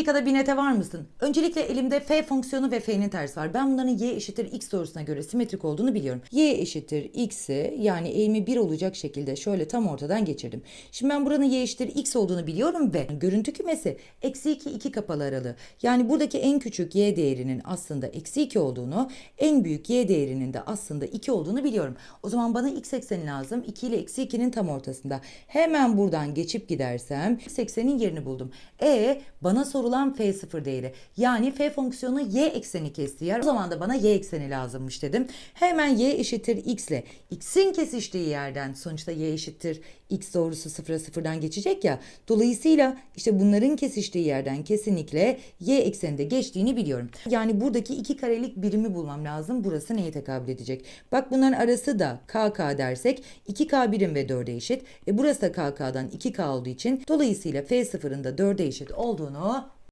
dakikada bir nete var mısın? Öncelikle elimde f fonksiyonu ve f'nin tersi var. Ben bunların y eşittir x sorusuna göre simetrik olduğunu biliyorum. y eşittir x'i yani eğimi 1 olacak şekilde şöyle tam ortadan geçirdim. Şimdi ben buranın y eşittir x olduğunu biliyorum ve görüntü kümesi eksi 2 2 kapalı aralığı. Yani buradaki en küçük y değerinin aslında eksi 2 olduğunu, en büyük y değerinin de aslında 2 olduğunu biliyorum. O zaman bana x ekseni lazım. 2 ile eksi 2'nin tam ortasında. Hemen buradan geçip gidersem x eksenin yerini buldum. E bana sorulan f0 değeri. Yani f fonksiyonu y ekseni kestiği yer. O zaman da bana y ekseni lazımmış dedim. Hemen y eşittir x ile x'in kesiştiği yerden sonuçta y eşittir x doğrusu sıfıra sıfırdan geçecek ya. Dolayısıyla işte bunların kesiştiği yerden kesinlikle y ekseninde geçtiğini biliyorum. Yani buradaki iki karelik birimi bulmam lazım. Burası neye tekabül edecek? Bak bunların arası da kk dersek 2k birim ve 4'e eşit. E burası da kk'dan 2k olduğu için dolayısıyla f sıfırın da 4'e eşit olduğunu